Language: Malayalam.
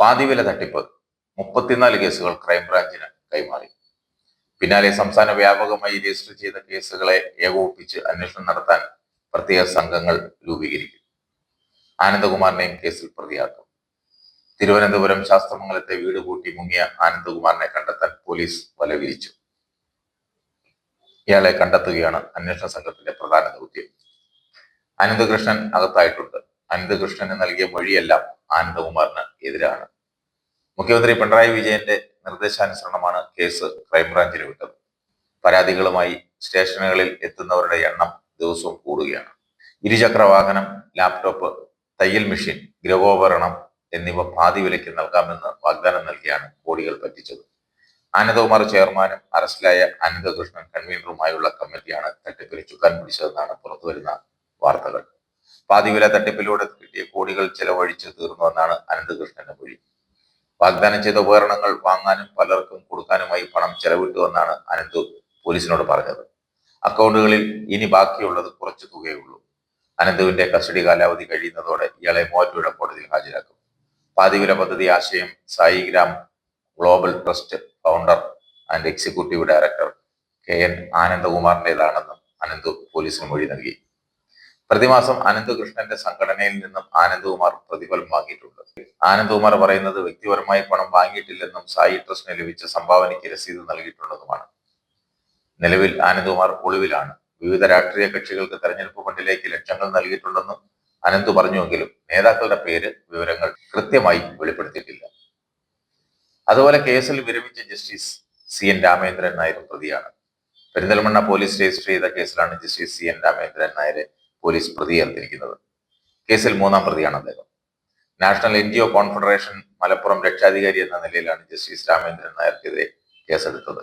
പാതിവില തട്ടിപ്പ്. മുപ്പത്തിനാല് കേസുകൾ ക്രൈംബ്രാഞ്ചിന് കൈമാറി. പിന്നാലെ സംസ്ഥാന വ്യാപകമായി രജിസ്റ്റർ ചെയ്ത കേസുകളെ ഏകോപിപ്പിച്ച് അന്വേഷണം നടത്താൻ പ്രത്യേക സംഘങ്ങൾ രൂപീകരിക്കും. ആനന്ദകുമാറിനെയും കേസിൽ പ്രതിയാക്കും. തിരുവനന്തപുരം ശാസ്ത്രമംഗലത്തെ വീട് കൂട്ടി മുങ്ങിയ ആനന്ദകുമാറിനെ കണ്ടെത്താൻ പോലീസ് വല വിരിച്ചു ഇയാളെ കണ്ടെത്തുകയാണ് അന്വേഷണ സംഘത്തിന്റെ പ്രധാന ദൗത്യം. അനന്തകൃഷ്ണൻ അകത്തായിട്ടുണ്ട്. അനന്തകൃഷ്ണന് നൽകിയ മൊഴിയെല്ലാം ആനന്ദകുമാറിന് എതിരാണ്. മുഖ്യമന്ത്രി പിണറായി വിജയന്റെ നിർദ്ദേശാനുസരണമാണ് കേസ് ക്രൈംബ്രാഞ്ചിന് വിട്ടത്. പരാതികളുമായി സ്റ്റേഷനുകളിൽ എത്തുന്നവരുടെ എണ്ണം ദിവസവും കൂടുകയാണ്. ഇരുചക്ര വാഹനം ലാപ്ടോപ്പ് തയ്യൽ മെഷീൻ ഗൃഹോപകരണം എന്നിവ പാതി വിലയ്ക്ക് നൽകാമെന്ന് വാഗ്ദാനം നൽകിയാണ് കോടികൾ പറ്റിച്ചത്. ആനന്ദകുമാർ ചെയർമാനും അറസ്റ്റിലായ അനന്തകൃഷ്ണൻ കൺവീനറുമായുള്ള കമ്മിറ്റിയാണ് തട്ടിപ്പിൽ ചുക്കാൻ പിടിച്ചതെന്നാണ് പുറത്തുവരുന്ന വാർത്തകൾ. പാതിവില തട്ടിപ്പിലൂടെ കിട്ടിയ കോടികൾ ചെലവഴിച്ച് തീർന്നുവെന്നാണ് അനന്തകൃഷ്ണന്റെ മൊഴി. വാഗ്ദാനം ചെയ്ത ഉപകരണങ്ങൾ വാങ്ങാനും പലർക്കും കൊടുക്കാനുമായി പണം ചെലവിട്ടുവെന്നാണ് അനന്ത് പോലീസിനോട് പറഞ്ഞത്. അക്കൗണ്ടുകളിൽ ഇനി ബാക്കിയുള്ളത് കുറച്ചു തുകയുള്ളൂ അനന്തുവിന്റെ കസ്റ്റഡി കാലാവധി കഴിയുന്നതോടെ ഇയാളെ മൂവാറ്റുപുഴ കോടതിയിൽ ഹാജരാക്കും. പാതിവില പദ്ധതി ആശയം Saigram global trust founder and executive director K N ആനന്ദകുമാറിന്റേതാണെന്നും Ananthu പോലീസിന് മൊഴി നൽകി. പ്രതിമാസം അനന്തകൃഷ്ണന്റെ സംഘടനയിൽ നിന്നും ആനന്ദകുമാർ പ്രതിഫലം വാങ്ങിയിട്ടുണ്ട്. ആനന്ദകുമാർ പറയുന്നത് വ്യക്തിപരമായി പണം വാങ്ങിയിട്ടില്ലെന്നും സായി ട്രസ്റ്റിന് ലഭിച്ച സംഭാവനയ്ക്ക് രസീത് നൽകിയിട്ടുള്ളതുമാണ്. നിലവിൽ ആനന്ദകുമാർ ഒളിവിലാണ്. വിവിധ രാഷ്ട്രീയ കക്ഷികൾക്ക് തെരഞ്ഞെടുപ്പ് ഫണ്ടിലേക്ക് ലക്ഷങ്ങൾ നൽകിയിട്ടുണ്ടെന്നും അനന്ത് പറഞ്ഞുവെങ്കിലും നേതാക്കളുടെ പേര് വിവരങ്ങൾ കൃത്യമായി വെളിപ്പെടുത്തിയിട്ടില്ല. അതുപോലെ കേസിൽ വിരമിച്ച ജസ്റ്റിസ് സി എൻ രാമേന്ദ്രൻ നായരും പ്രതിയാണ്. പെരിന്തൽമണ്ണ പോലീസ് രജിസ്റ്റർ ചെയ്ത കേസിലാണ് ജസ്റ്റിസ് സി എൻ രാമേന്ദ്രൻ നായരെ പോലീസ് പ്രതിയേർത്തിരിക്കുന്നത് കേസിൽ മൂന്നാം പ്രതിയാണ് അദ്ദേഹം. National N G O confederation Malappuram രക്ഷാധികാരി എന്ന നിലയിലാണ് ജസ്റ്റിസ് രാമേന്ദ്രൻ നായർക്കെതിരെ കേസെടുത്തത്.